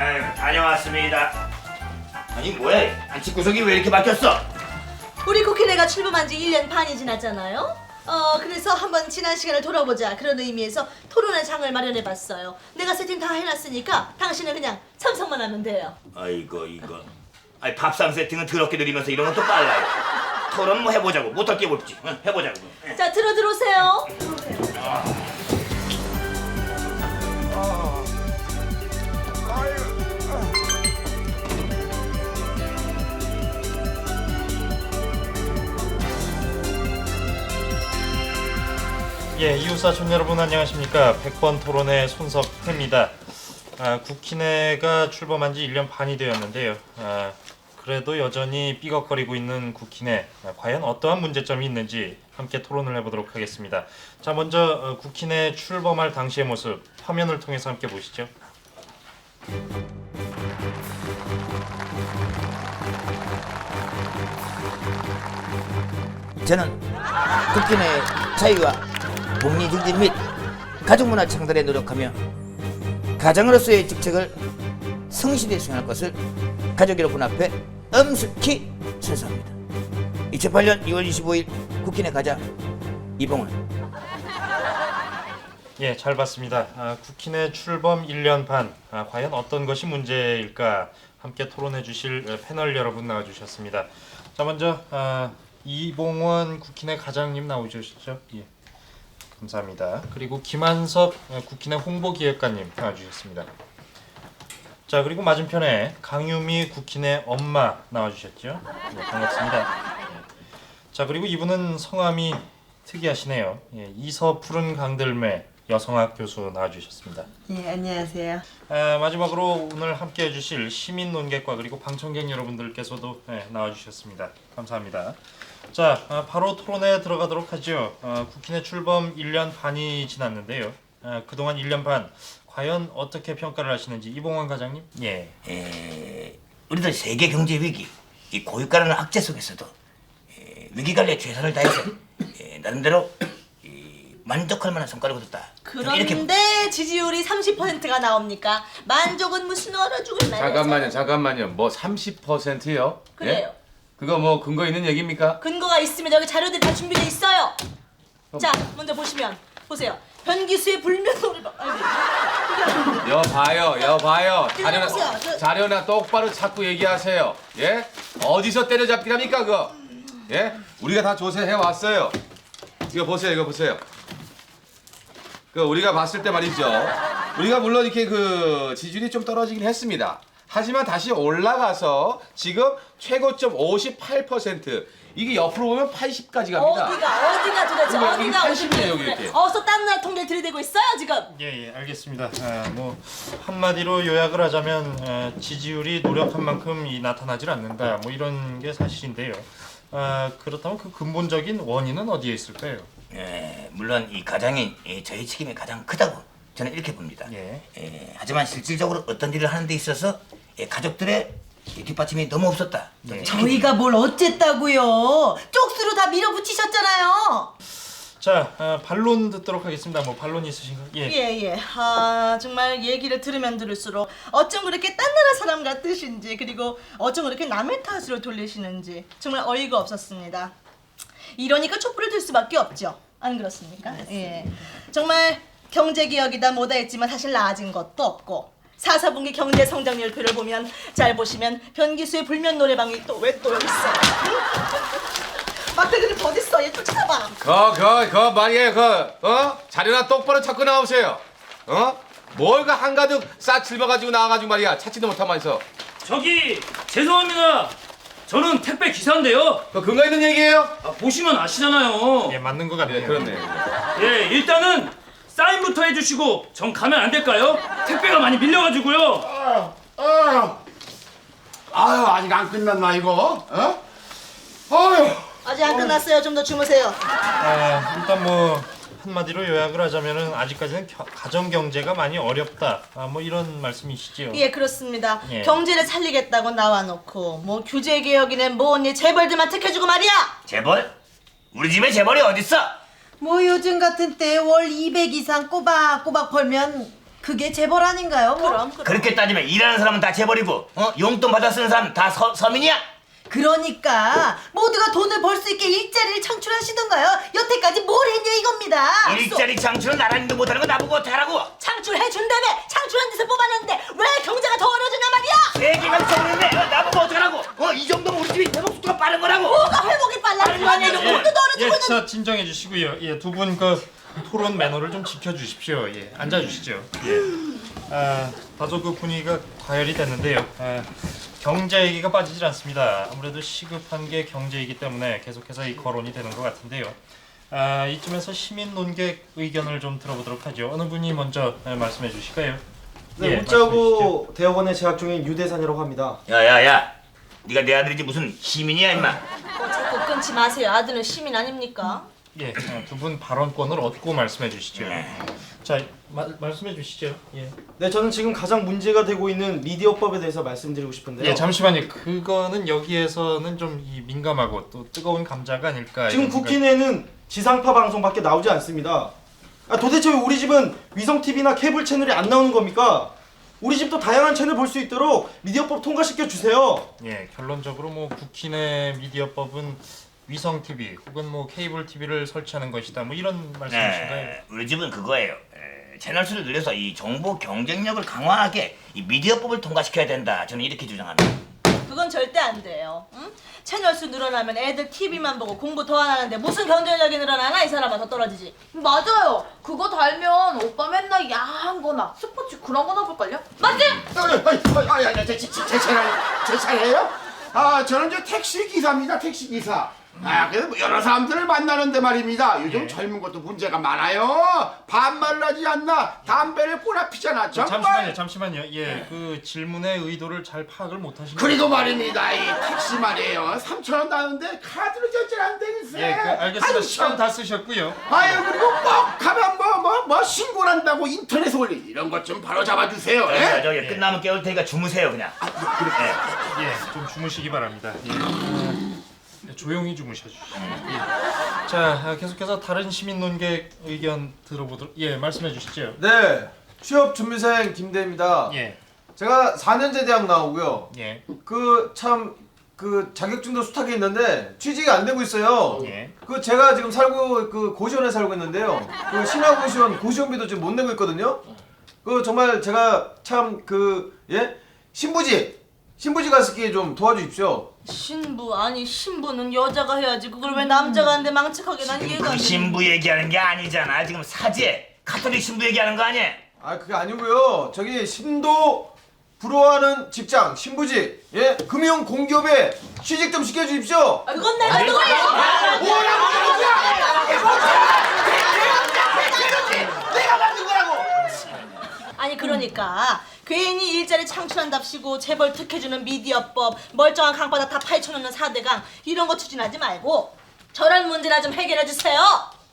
아유, 다녀왔습니다. 아니 뭐야? 안치 구석이 왜 이렇게 막혔어? 우리 쿠키네가 출범한 지 1년 반이 지났잖아요. 어, 그래서 한번 지난 시간을 돌아보자 그런 의미에서 토론의 장을 마련해 봤어요. 내가 세팅 다 해놨으니까 당신은 그냥 참석만 하면 돼요. 아이고 이거. 아니 밥상 세팅은 더럽게 느리면서 이런 건 또 빨라요. 토론 뭐 해보자고. 못할 게 없지. 응, 해보자고. 응. 자, 들어 들어오세요. 예, 이웃사촌 여러분 안녕하십니까. 100번 토론의 손석태입니다. 아, 국희네가 출범한 지 1년 반이 되었는데요. 아, 그래도 여전히 삐걱거리고 있는 국희네. 아, 과연 어떠한 문제점이 있는지 함께 토론을 해보도록 하겠습니다. 자, 먼저 어, 국희네 출범할 당시의 모습 화면을 통해서 함께 보시죠. 저는 국민의 자유와 복리 증진 및 가족문화 창달에 노력하며 가장으로서의 직책을 성실히 수행할 것을 가족 여러분 앞에 엄숙히 선서합니다. 2008년 2월 25일 국민의 가자 이봉원 예, 잘 봤습니다. 아, 국힘의 출범 1년 반, 아, 과연 어떤 것이 문제일까 함께 토론해 주실 어, 패널 여러분 나와주셨습니다. 자, 먼저 아, 이봉원 국힘의 가장님 나오셨죠? 예, 감사합니다. 그리고 김한석 어, 국힘의 홍보기획관님 나와주셨습니다. 자, 그리고 맞은편에 강유미 국힘의 엄마 나와주셨죠? 네, 반갑습니다. 예. 자, 그리고 이분은 성함이 특이하시네요. 예, 이서 푸른 강들매 여성학 교수 나와주셨습니다. 예, 안녕하세요. 아, 마지막으로 오늘 함께 해주실 시민 논객과 그리고 방청객 여러분들께서도 예, 나와주셨습니다. 감사합니다. 자, 아, 바로 토론에 들어가도록 하죠. 아, 국힘의 출범 1년 반이 지났는데요. 아, 그동안 1년 반 과연 어떻게 평가를 하시는지 이봉환 과장님? 예. 에, 우리들 세계 경제 위기, 이 고유가라는 악재 속에서도 에, 위기 관리에 최선을 다해서 에, 나름대로 이, 만족할 만한 성과를 거뒀다. 그런데 지지율이 30%가 나옵니까? 만족은 무슨 얼어 죽을 말. 잠깐만요, 잠깐만요. 뭐 30%요? 그래요. 그거 뭐 근거 있는 얘기입니까? 근거가 있으면 여기 자료들 다 준비돼 있어요. 자, 먼저 보시면 보세요. 변기수의 불면 노래방. 아이고. 여 봐요, 여 봐요. 자료나 저- 자료나 똑바로 자꾸 얘기하세요. 예? 어디서 때려잡기랍니까 그거? 예? 우리가 다 조사해 왔어요. 이거 보세요, 이거 보세요. 그 우리가 봤을 때 말이죠. 우리가 물론 이렇게 그 지지율이 좀 떨어지긴 했습니다. 하지만 다시 올라가서 지금 최고점 58%. 이게 옆으로 보면 80까지 갑니다. 어디가 어디가 도대체 여기, 여기 어디가 80 이에요, 여기 어디가 이렇게. 어서 딴 나라 통계 들이대고 있어요 지금. 예, 예, 알겠습니다. 아, 뭐 한마디로 요약을 하자면 아, 지지율이 노력한 만큼 이 나타나질 않는다. 뭐 이런 게 사실인데요. 아, 그렇다면 그 근본적인 원인은 어디에 있을까요? 에, 물론 이 가장이 에, 저희 책임이 가장 크다고 저는 이렇게 봅니다. 예. 에, 하지만 실질적으로 어떤 일을 하는 데 있어서 에, 가족들의 이 뒷받침이 너무 없었다. 저는 이렇게 저희가 뭘 어쨌다고요? 쪽수로 다 밀어붙이셨잖아요. 자, 아, 반론 듣도록 하겠습니다. 뭐 반론 있으신가요? 예. 예예. 아 정말 얘기를 들으면 들을수록 어쩜 그렇게 딴 나라 사람 같으신지 그리고 어쩜 그렇게 남의 탓으로 돌리시는지 정말 어이가 없었습니다. 이러니까 촛불을 들 수밖에 없죠. 안 그렇습니까? 예. 정말 경제 기업이다 뭐다 했지만 사실 나아진 것도 없고. 4, 4분기 경제 성장률표를 보면 잘 보시면 변기수의 불면 노래방이 또 왜 또 여기 있어? 막대기를 어딨어? 얘 쫓아봐. 그, 그, 그 말이에요. 그, 어? 자료나 똑바로 찾고 나오세요. 어? 뭘그 한가득 싹 짊어가지고 나와가지고 말이야. 찾지도 못하면서. 저기 죄송합니다. 저는 택배 기사인데요. 그 근거 있는 얘기예요? 아, 보시면 아시잖아요. 예, 맞는 것 같네요. 예, 그렇네. 예, 일단은 사인부터 해주시고 전 가면 안 될까요? 택배가 많이 밀려가지고요. 아유 아직 안 끝났나 이거? 어? 아유 아직 안 끝났어요. 좀 더 주무세요. 아, 일단 뭐 한마디로 요약을 하자면은 아직까지는 겨- 가정 경제가 많이 어렵다. 아, 뭐 이런 말씀이시지요. 예 그렇습니다. 예. 경제를 살리겠다고 나와놓고 뭐 규제 개혁이네 뭐니 재벌들만 택해주고 말이야. 재벌? 우리 집에 재벌이 어딨어? 뭐 요즘 같은 때 월 200 이상 꼬박꼬박 벌면 그게 재벌 아닌가요? 뭐? 그럼 그럼. 그렇게 따지면 일하는 사람은 다 재벌이고 어? 용돈 받아 쓰는 사람 다 서, 서민이야? 그러니까 모두가 돈을 벌 수 있게 일자리를 창출하시던가요. 여태까지 뭘 했냐 이겁니다. 일자리 창출은 나라님도 못하는 거 나보고 어떡하라고 창출해준다며 창출한 데서 뽑아냈는데 왜 경제가 더 어려지냐 말이야 세계가 정했네 어, 나보고 어떡하라고 어? 이 정도면 우리 집이 회복 속도가 빠른 거라고 뭐가 회복이 빨라 아니, 아니, 뭐- 돈도 떨어지고 예, 있는 자 진정해 주시고요. 예, 두분그 토론 매너를 좀 지켜 주십시오. 예, 앉아 주시죠. 예. 아, 다소 그 분위기가 과열이 됐는데요. 아, 경제 얘기가 빠지질 않습니다. 아무래도 시급한 게 경제이기 때문에 계속해서 이 거론이 되는 것 같은데요. 아, 이쯤에서 시민 논객 의견을 좀 들어보도록 하죠. 어느 분이 먼저 예, 말씀해 주실까요? 네, 예, 문자고 대학원에 재학 중인 유대산이라고 합니다. 야야야 네가 내 아들이지 무슨 시민이야 임마 어, 자꾸 끊지 마세요 아들은 시민 아닙니까? 예, 두 분 발언권을 얻고 말씀해 주시죠. 자, 마, 말씀해 주시죠. 예. 네, 저는 지금 가장 문제가 되고 있는 미디어법에 대해서 말씀드리고 싶은데요. 예, 잠시만요. 그거는 여기에서는 좀 이 민감하고 또 뜨거운 감자가 아닐까. 지금 이런 생각- 국기내는 지상파 방송밖에 나오지 않습니다. 아, 도대체 왜 우리 집은 위성 TV나 케이블 채널이 안 나오는 겁니까? 우리 집도 다양한 채널 볼 수 있도록 미디어법 통과시켜 주세요. 예, 결론적으로 뭐 국힘의 미디어법은 위성 TV 혹은 뭐 케이블 TV를 설치하는 것이다. 뭐 이런 말씀이신가요? 네, 우리 집은 그거예요. 에, 채널 수를 늘려서 이 정보 경쟁력을 강화하게 이 미디어법을 통과시켜야 된다. 저는 이렇게 주장합니다. 그건 절대 안 돼요. 응? 채널 수 늘어나면 애들 TV만 보고 공부 더 안 하는데 무슨 경쟁력이 늘어나나 이 사람아 더 떨어지지. 맞아요. 그거 달면 오빠 맨날 야한 거나 스포츠 그런 거나 볼걸요? 맞지? 아야야 제, 제, 제 차례 제 차례예요? 아 저는 저 택시 기사입니다 택시 기사. 아 그래서 뭐 여러 사람들을 만나는데 말입니다. 요즘 젊은 것도 문제가 많아요. 반말나지 않나 담배를 꼬나 피잖아. 정말. 잠시만요, 잠시만요. 예, 그 질문의 의도를 잘 파악을 못 하신 그리고 말입니다 이 택시 말이에요. 3천 원 나오는데 카드로 결제 안 되겠어요. 예, 그 알겠습니다. 시간 참. 다 쓰셨고요. 아유 그리고 뭐 가면 뭐뭐뭐 신고를 한다고 인터넷에 올리 이런 것 좀 바로 잡아주세요. 저기, 예? 저기 끝나면 깨울 테니까 주무세요 그냥. 예. 예, 좀 주무시기 바랍니다. 예. 예, 조용히 주무셔 주시죠. 예. 자, 아, 계속해서 다른 시민 논객 의견 들어보도록. 예, 말씀해 주시죠. 네, 취업 준비생 김대입니다. 예, 제가 4년제 대학 나오고요. 예, 그 참 그 자격증도 숱하게 있는데 취직이 안 되고 있어요. 예. 그 제가 지금 살고 그 고시원에 살고 있는데요. 그 신화 고시원 고시원비도 지금 못 내고 있거든요. 그 정말 제가 참 그 예? 신부지 신부지 가스기에 좀 도와주십시오. 신부 아니 신부는 여자가 해야지 그걸 왜 남자가 하는데 망측하게 난 이해가 그 안 돼. 신부 얘기하는 게 아니잖아. 지금 사제 카톨릭 신부 얘기하는 거 아니야? 아 그게 아니고요. 저기 신도 부러워하는 직장 신부지 예 금융 공기업에 취직 좀 시켜주십시오. 그건 내가 누구야? 아니 그러니까 괜히 일자리 창출한답시고 재벌 특혜주는 미디어법 멀쩡한 강바닥 다 파헤쳐놓는 4대강 이런 거 추진하지 말고 저런 문제나 좀 해결해 주세요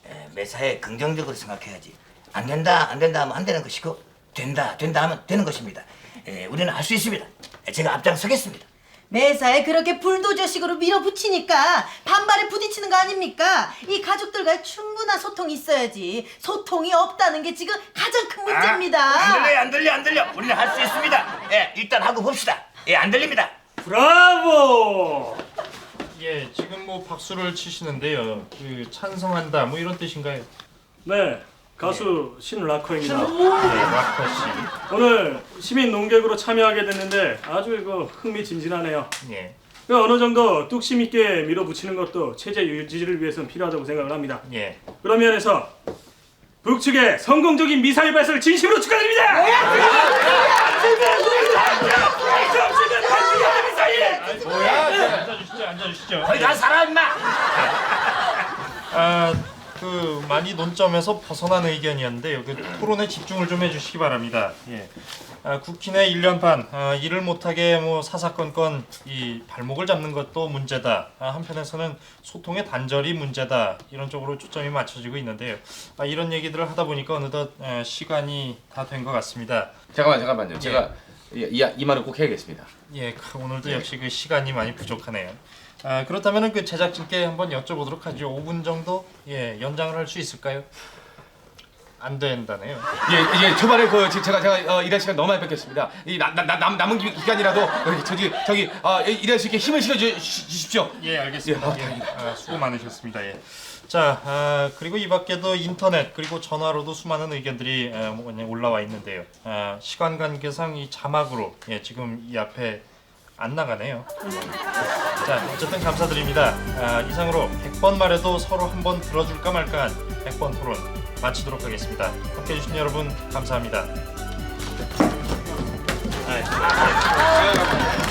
에, 매사에 긍정적으로 생각해야지. 안 된다 안 된다 하면 안 되는 것이고 된다 된다 하면 되는 것입니다. 에, 우리는 할 수 있습니다. 에, 제가 앞장서겠습니다. 매사에 그렇게 불도저식으로 밀어붙이니까 반발에 부딪히는 거 아닙니까? 이 가족들과 충분한 소통이 있어야지. 소통이 없다는 게 지금 가장 큰 문제입니다. 아, 안 들려요 안 들려 안 들려. 우리는 할 수 있습니다. 예 일단 하고 봅시다. 예 안 들립니다. 브라보! 예, 지금 뭐 박수를 치시는데요. 그 찬성한다 뭐 이런 뜻인가요? 네, 가수 신라커입니다. 예, 락커 씨. 오늘 시민 농객으로 참여하게 됐는데 아주 이거 흥미진진하네요. 예, 그 어느 정도 뚝심 있게 밀어붙이는 것도 체제 유지를 위해서는 필요하다고 생각을 합니다. 예. 그런 면에서 북측의 성공적인 미사일 발사를 진심으로 축하드립니다. 미사일. 뭐야? 앉아 주시죠, 앉아 주시죠. 거기 가 살아 임마. 아, 그 많이 논점에서 벗어난 의견이었는데요. 그 토론에 집중을 좀 해주시기 바랍니다. 예. 아, 국힘의 1년 반 아, 일을 못하게 뭐 사사건건 이 발목을 잡는 것도 문제다. 아, 한편에서는 소통의 단절이 문제다. 이런 쪽으로 초점이 맞춰지고 있는데요. 아, 이런 얘기들을 하다 보니까 어느덧 에, 시간이 다 된 것 같습니다. 잠깐만 잠깐만요. 제가 이, 이, 이 말을 꼭 해야겠습니다. 예, 그 오늘도 역시 그 시간이 많이 부족하네요. 아, 그렇다면은 그 제작진께 한번 여쭤보도록 하죠. 5분 정도 예, 연장을 할 수 있을까요? 안 된다네요. 예, 예, 초반에 그 제- 제가 제가 어, 일할 시간 너무 많이 뺏겼습니다. 이남 남, 남은 기- 기간이라도 어, 저기 저기 어, 일할 수 있게 힘을 실어 주, 주십시오. 예, 알겠습니다. 예, 아, 수고 많으셨습니다. 예. 자, 아, 그리고 이 밖에도 인터넷 그리고 전화로도 수많은 의견들이 아, 올라와 있는데요. 아, 시간 관계상 이 자막으로 예, 지금 이 앞에 안 나가네요. 자, 어쨌든 감사드립니다. 아, 이상으로 100번 말해도 서로 한번 들어줄까 말까 한 100번 토론 마치도록 하겠습니다. 함께 해주신 여러분 감사합니다. 달수가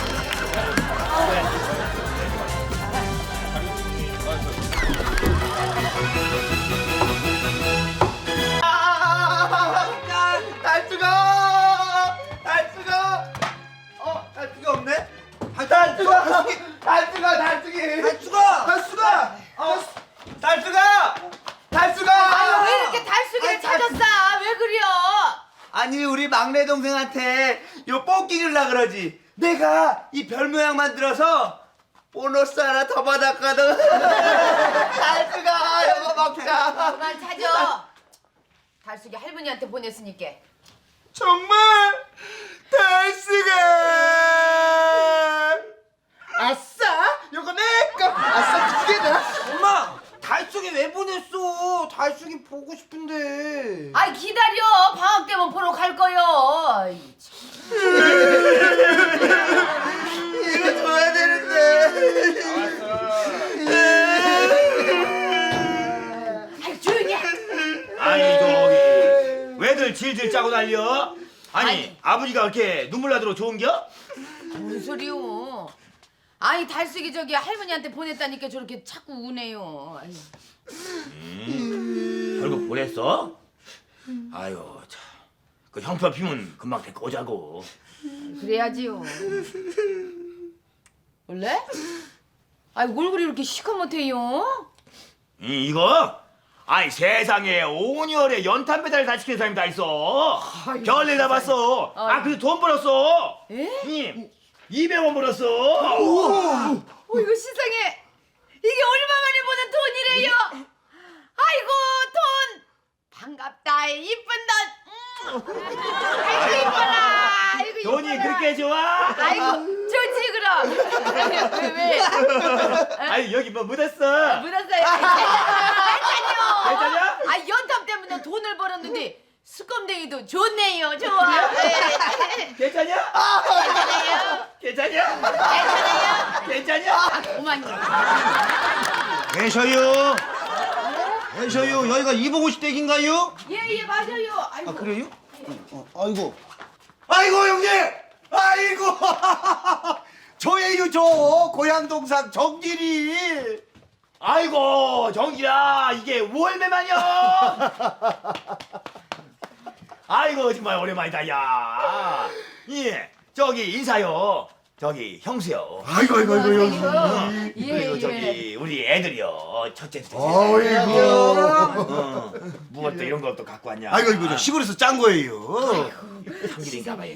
달수가 달수기 달수가! 달수가! 어 달수가! 달수가! 아유 왜 이렇게 달수기를 찾았어? 왜 그래요? 아니 우리 막내 동생한테 요 뽑기 줄라 그러지. 내가 이 별 모양 만들어서 보너스 하나 더 받았거든. 달수가 이거 먹자. 그만 찾아. 달수기 할머니한테 보냈으니까. 정말 달수가! 아싸 아싸 두 개다 엄마 달수기 왜 보냈어 달수기 보고 싶은데 아이 기다려. 방학 때면 보러 갈 거요. 이거 줘야 되는데 아이 조용히 해. 아니 저기 왜들 질질 짜고 날려? 아니, 아니. 아버지가 그렇게 눈물 나도록 좋은겨? 무슨 소리요? 아니 달수기 저기 할머니한테 보냈다니까 저렇게 자꾸 우네요. 아유. 결국 보냈어? 아유 참. 그 형편 피면 금방 데리고 오자고. 그래야지요. 원래? 아이 얼굴이 이렇게 시커멓대요? 이, 이거? 아니 세상에 온열에 연탄 배달 다 시키는 사람이 다 있어. 별일 다 봤어. 아 그래서 돈 벌었어. 에? 님 200원 벌었어. 어 이거 세상에 이게 얼마만에 보는 돈이래요? 아이고 돈 반갑다 이쁜 돈. 음. 아이고 이뻐라. 아이고 이뻐라. 돈이 그렇게 좋아? 아이고 좋지 그럼. 왜 왜? 아니 여기 뭐 묻었어? 묻었어요. 괜찮요. 괜찮냐? 아 연탄 때문에 돈을 벌었는데 수검댕이도 좋네요. 좋아. 네. 괜찮냐? 괜찮아요. 괜찮냐? 괜찮아요. 괜찮냐? 아, 고만요. 계셔요. 계셔요. 여기가 이봉호 씨 댁인가요? 예예 맞아요. 아이고. 아 그래요? 어, 어, 아이고. 아이고 형님. 아이고. 저예요 저 고향 동상 정길이. 아이고 정기라 이게 월매만이야. 아이고 정말 오랜만이다 야. 예 저기 인사요. 저기 형수요. 아이고 아이고 아이고 형님. 응. 예, 그리고 예. 저기 우리 애들이요. 첫째 둘째. 아이고. 어, 무엇도 이런 것도 갖고 왔냐? 아이고 이거 저 시골에서 짠 거예요. 형길인가 봐요.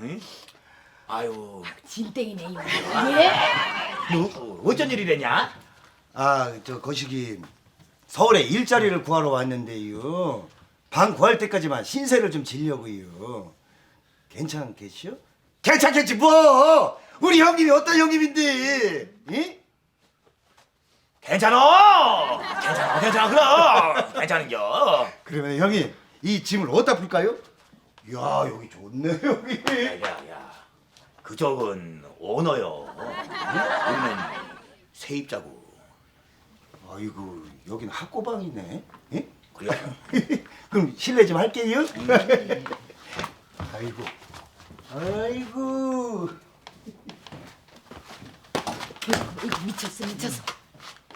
응? 아유, 진땡이네요. 예? 어, 어쩐 일이랬냐? 아 저 거시기 서울에 일자리를 구하러 왔는데요. 방 구할 때까지만 신세를 좀 지려고요. 괜찮겠시요? 괜찮겠지 뭐. 우리 형님이 어떤 형님인데? 이? 괜찮어. 괜찮아, 괜찮아, 그럼 괜찮은겨. 그러면 형님 이 짐을 어디다 풀까요? 야 여기 좋네 여기. 야야야, 그쪽은 오너요. 우리는 세입자고. 아이고 여긴 학고방이네. 예? 그래. 그럼 실례 좀 할게요. 아이고, 아이고. 이거 미쳤어 미쳤어.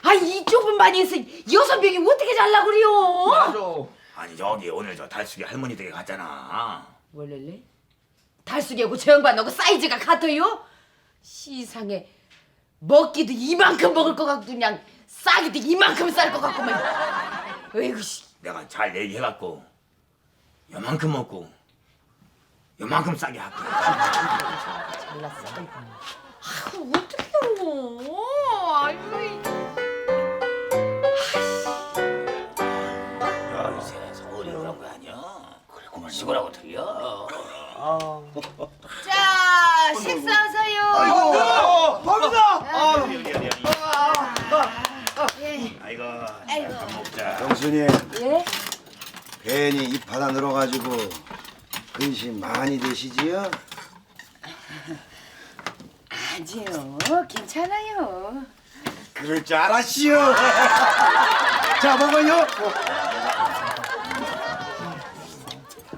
아이 이 좁은 방에서 여섯 명이 어떻게 잘라 그래요? 맞아 아니 저기 오늘 저 달숙이 할머니 댁에 갔잖아. 원래래? 달수기하고 저 양반하고 사이즈가 같아요? 시상에 먹기도 이만큼 먹을 것 같고 그냥 싸기도 이만큼 쌀 것 같구만. 어이구 씨. 내가 잘 얘기해갖고 요만큼 먹고 요만큼 싸게 할게. 잘났어. 아이고 어떡해요? 아이고. 이- 야, 이새 서울이 그런 거 아니야. 죽으라고 틀려. 자, 식사하세요. 아이고, 밥이다. 아 이고. 아이고. 영순이 예? 괜히 입 하나 늘어가지고 근심 많이 되시지요? 아니요, 괜찮아요. 그럴 줄 알았시오. 자 먹어요.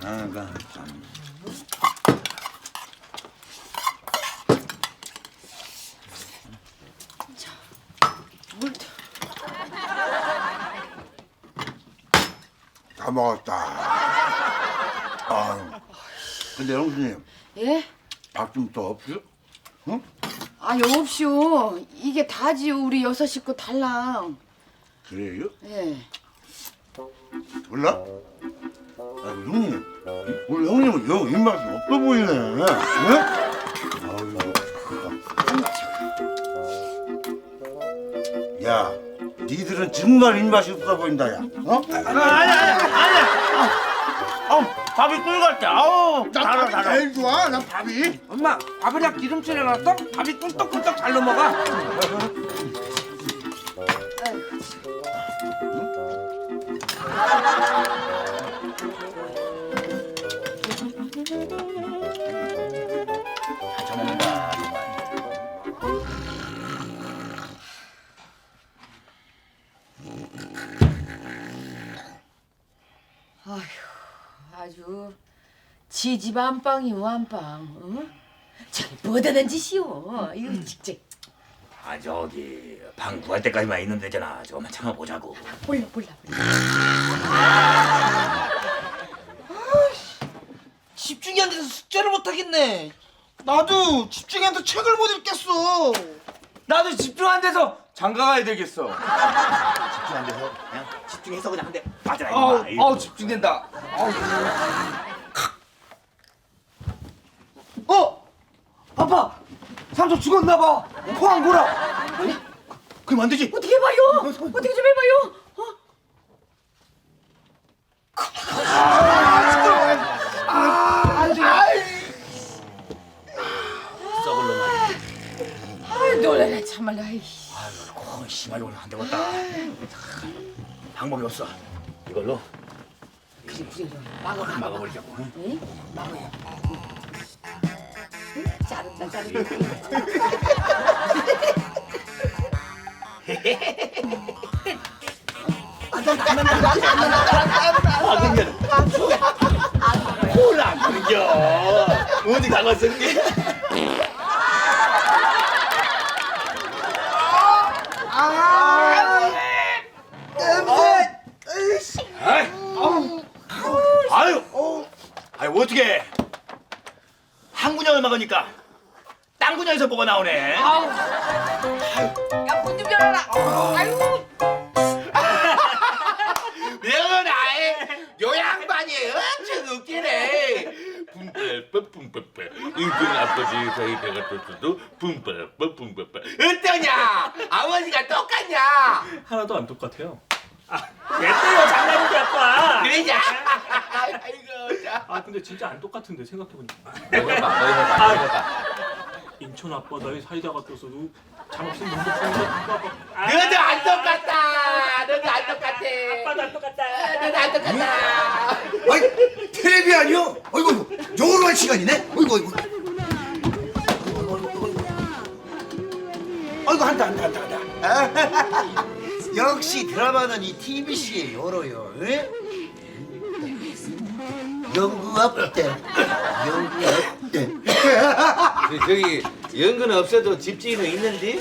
아가 참. 다 먹었다. 아, 근데 형수님 예? 밥 좀 더 없어? 응? 아니 없쇼. 이게 다지요. 우리 여섯 식구 달랑. 그래요? 예. 몰라? 아, 형님, 우리 형님은 영 입맛이 없어 보이네. 응? 아유, 야, 니들은 정말 입맛이 없어 보인다, 야. 어? 밥이 꿀같다. 아우, 달아, 달아. 제일 좋아, 난 밥이. 엄마 밥에다 기름칠 해놨어? 밥이 꿀떡꿀떡 잘 넘어가 지집 안방이 완방. 응? 저기 뭐다는 짓이요. 이거 진짜 아 저기 방 구할 때까지만 있는 데잖아. 조금만 참아보자고. 몰라 몰라 몰라. 집중이 안 돼서 숙제를 못 하겠네 나도 집중이 안 돼서 책을 못 읽겠어 나도 집중 안 돼서 장가 가야 되겠어. 집중 안 돼서 그냥 집중해서 그냥 한대 맞아라 아우. 아우 집중된다. 어? 아빠 삼촌 죽었나 봐 포항 보라 그럼 안 되지. 어떻게 해봐요? 어떻게 좀 해봐요? 어? 썩을 놈아. 아 놀래라 참말로. 아이. 어, 심하게 오늘 안 되겠다. 방법이 없어. 이걸로 그래 그래 그래. 막아 막아. 막아버리자고. 응? 응? 막아요. 응? 자른다 자른다. 뭐라 그겨? 어디 나갔었니? 아이, 아유, 아유 어떻게 한 군형을 막으니까 딴 군형에서 뭐가 나오네. 야문 좀 열어라. 아이고. 내가 나의 요양반이 엄청 웃기네. 뿜빠빠 뿜빠빠 은근 아버지 사이 배가 떴어도 뿜빠빠 뿜빠빠 어떠냐? 아버지가 똑같냐? 하나도 안 똑같아요. 됐대요 장난이지 아빠. 그러냐? 아이고 자. 아 근데 진짜 안 똑같은데 생각해보니까. 해봐, 너 해봐. 인천 앞바다에 사이다가 떴어도 잠없이 문득하면서 아빠 너도 안 똑같다. 너도 안 똑같아. 아빠도 안 똑같다. 너도 안 똑같다. 아이, 텔레비 아니요? 어이구, 영어로 할 시간이네? 어이구, 어이구. 어이구, 한다, 한다, 한다, 한다. 역시 드라마는 이 TBC에 열어요. 에? 연구 없대. 연구 없대. 저기 연근 없어도 집주인은 있는데